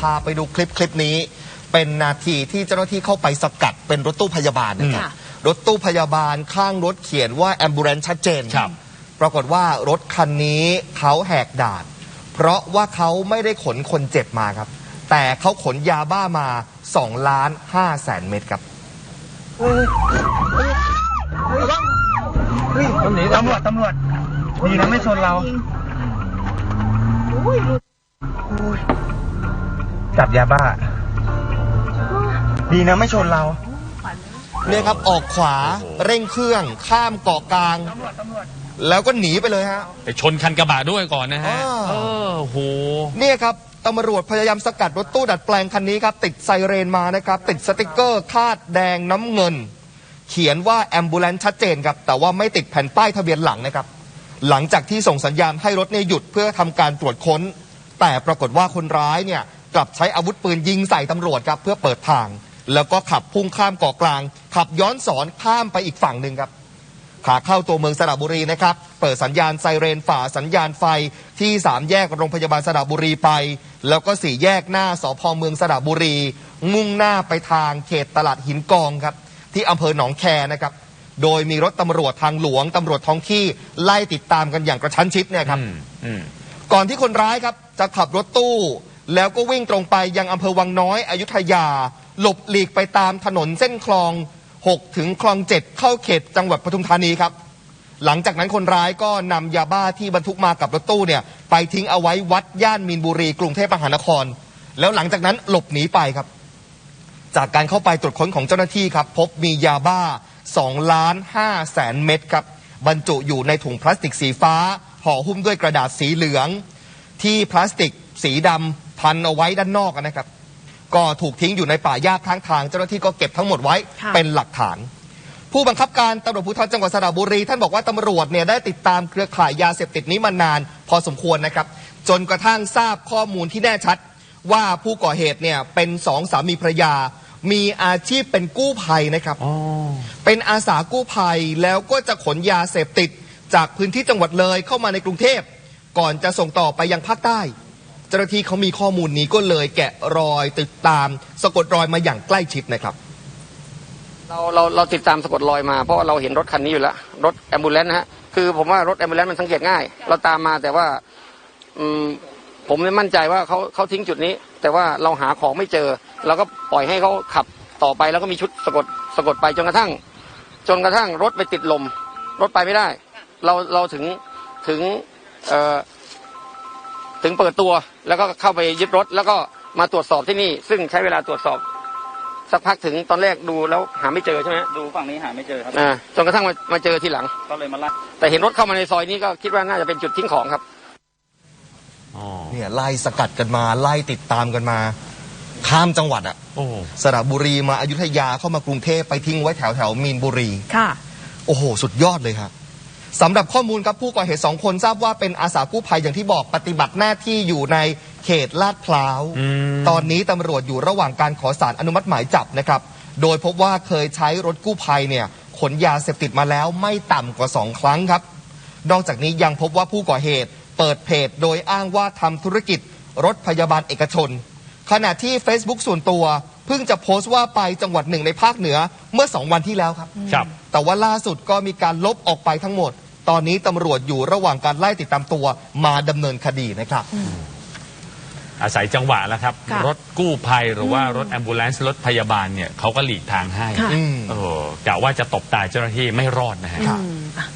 พาไปดูคลิปคลิปนี้ เป็นนาทีที่เจ้าหน้าที่เข้าไปสกัดเป็นรถตู้พยาบาลนะครับค่ะรถตู้พยาบาลข้างรถเขียนว่า ambulance ชัดเจนครับปรากฏว่ารถคันนี้เขาแหกด่าน เพราะว่าเขาไม่ได้ขนคนเจ็บมาครับ แต่เขาขนยาบ้ามา2ล้าน5แสนเม็ดครับตำรวจตำรวจดีนะไม่ชนเรา จับยาบ้า ดีนะไม่ชนเรา เนี่ยครับออกขวาเร่งเครื่องข้ามเกาะกลาง แล้วก็หนีไปเลยฮะ ไปชนคันกระบะด้วยก่อนนะฮะอ่าเออโห เนี่ยครับตำรวจพยายามสกัดรถตู้ดัดแปลงคันนี้ครับ ติดไซเรนมานะครับ ติดสติกเกอร์คาดแดงน้ำเงิน เขียนว่าแอมบูเลนชัดเจนครับ แต่ว่าไม่ติดแผ่นป้ายทะเบียนหลังนะครับ หลังจากที่ส่งสัญญาณให้รถเนี่ยหยุดเพื่อทำการตรวจค้น แต่ปรากฏว่าคนร้ายเนี่ย กลับใช้อาวุธปืนยิงใส่ตำรวจครับเพื่อเปิดทาง แล้วก็ขับพุ่งข้ามเกาะกลาง ขับย้อนสอนข้ามไปอีกฝั่งหนึ่งครับขาเข้าตัวเมืองสระบุรีนะครับ เปิดสัญญาณไซเรนฝ่าสัญญาณไฟที่สามแยกโรงพยาบาลสระบุรีไป แล้วก็สี่แยกหน้าสพเมืองสระบุรี มุ่งหน้าไปทางเขตตลาดหินกองครับ ที่อำเภอหนองแคนะครับ โดยมีรถตำรวจทางหลวงตำรวจท้องที่ไล่ติดตามกันอย่างกระชั้นชิดเนี่ยครับอืมอืมก่อนที่คนร้ายครับจะขับรถตู้ แล้วก็วิ่งตรงไปยังอำเภอวังน้อยอยุธยา หลบหลีกไปตามถนนเส้นคลอง 6 ถึงคลอง 7 เข้าเขตจังหวัดปทุมธานีครับ หลังจากนั้นคนร้ายก็นำยาบ้าที่บรรทุกมากับรถตู้เนี่ยไปทิ้งเอาไว้วัดย่านมีนบุรี กรุงเทพมหานคร แล้วหลังจากนั้นหลบหนีไปครับ จากการเข้าไปตรวจค้นของเจ้าหน้าที่ครับ พบมียาบ้า2ล้าน5แสนเม็ดครับ บรรจุอยู่ในถุงพลาสติกสีฟ้าห่อหุ้มด้วยกระดาษสีเหลือง ที่พลาสติกสีดำ พันเอาไว้ด้านนอกนะครับ ก็ถูกทิ้งอยู่ในป่าหญ้าข้างทาง เจ้าหน้าที่ก็เก็บทั้งหมดไว้ค่ะเป็นหลักฐาน ผู้บังคับการตำรวจภูธรจังหวัดสระบุรี ท่านบอกว่าตำรวจเนี่ยได้ติดตามเครือข่ายยาเสพติดนี้มานาน พอสมควรนะครับ จนกระทั่งทราบข้อมูลที่แน่ชัด ว่าผู้ก่อเหตุเนี่ยเป็นสองสามีภรรยามีอาชีพเป็นกู้ภัยนะครับอ๋อเป็นอาสากู้ภัยแล้วก็จะขนยาเสพติด จากพื้นที่จังหวัดเลยเข้ามาในกรุงเทพ ก่อนจะส่งต่อไปยังภาคใต้ เจ้าหน้าที่เขามีข้อมูลนี้ก็เลยแกะรอยติดตาม สะกดรอยมาอย่างใกล้ชิดนะครับ เราเราเราติดตามสะกดรอยมาเพราะเราเห็นรถคันนี้อยู่แล้ว รถแอมบูเลนนะฮะคือผมว่ารถแอมบูเลนมันสังเกตง่าย เราตามมาแต่ว่าอืมผมไม่มั่นใจว่าเขาเขาทิ้งจุดนี้ แต่ว่าเราหาของไม่เจอเราก็ปล่อยให้เขาขับต่อไปแล้วก็มีชุดสะกดสะกดไปจนกระทั่ง จนกระทั่งรถไปติดลม รถไปไม่ได้ เราเราถึงถึงเอ่อ ถึงเปิดตัวแล้วก็เข้าไปยึดรถ แล้วก็มาตรวจสอบที่นี่ ซึ่งใช้เวลาตรวจสอบ สักพักถึงตอนแรกดูแล้วหาไม่เจอใช่ไหมดูฝั่งนี้หาไม่เจอครับอ่าจนกระทั่งมามาเจอทีหลัง ก็เลยมาไล่แต่เห็นรถเข้ามาในซอยนี้ก็คิดว่าน่าจะเป็นจุดทิ้งของครับอ๋อเนี่ยไล่สกัดกันมาไล่ติดตามกันมา ข้ามจังหวัดอะโอ้สระบุรีมาอยุธยาเข้ามากรุงเทพไปทิ้งไว้แถวแถวมีนบุรีค่ะ โอ้โห สุดยอดเลยครับ สำหรับข้อมูลครับผู้ก่อเหตุสองคนทราบว่าเป็นอาสากู้ภัยอย่างที่บอกปฏิบัติหน้าที่อยู่ในเขตลาดพร้าวอืมตอนนี้ตำรวจอยู่ระหว่างการขอสารอนุมัติหมายจับนะครับ โดยพบว่าเคยใช้รถกู้ภัยเนี่ยขนยาเสพติดมาแล้วไม่ต่ำกว่าสองครั้งครับ นอกจากนี้ยังพบว่าผู้ก่อเหตุเปิดเพจโดยอ้างว่าทำธุรกิจรถพยาบาลเอกชน ขณะที่ Facebook ส่วนตัวเพิ่งจะโพสต์ว่าไปจังหวัดหนึ่งในภาคเหนือเมื่อสองวันที่แล้วครับ ครับ แต่ว่าล่าสุดก็มีการลบออกไปทั้งหมด ตอนนี้ตำรวจอยู่ระหว่างการไล่ติดตามตัวมาดำเนินคดีนะครับ อาศัยจังหวะแล้วครับ ค่ะรถกู้ภัยหรือว่ารถแอมบูเลนซ์รถพยาบาลเนี่ยเขาก็หลีกทางให้ค่ะ อืม เออกะว่าจะตบตายเจ้าหน้าที่ไม่รอดนะฮะ อืมอะ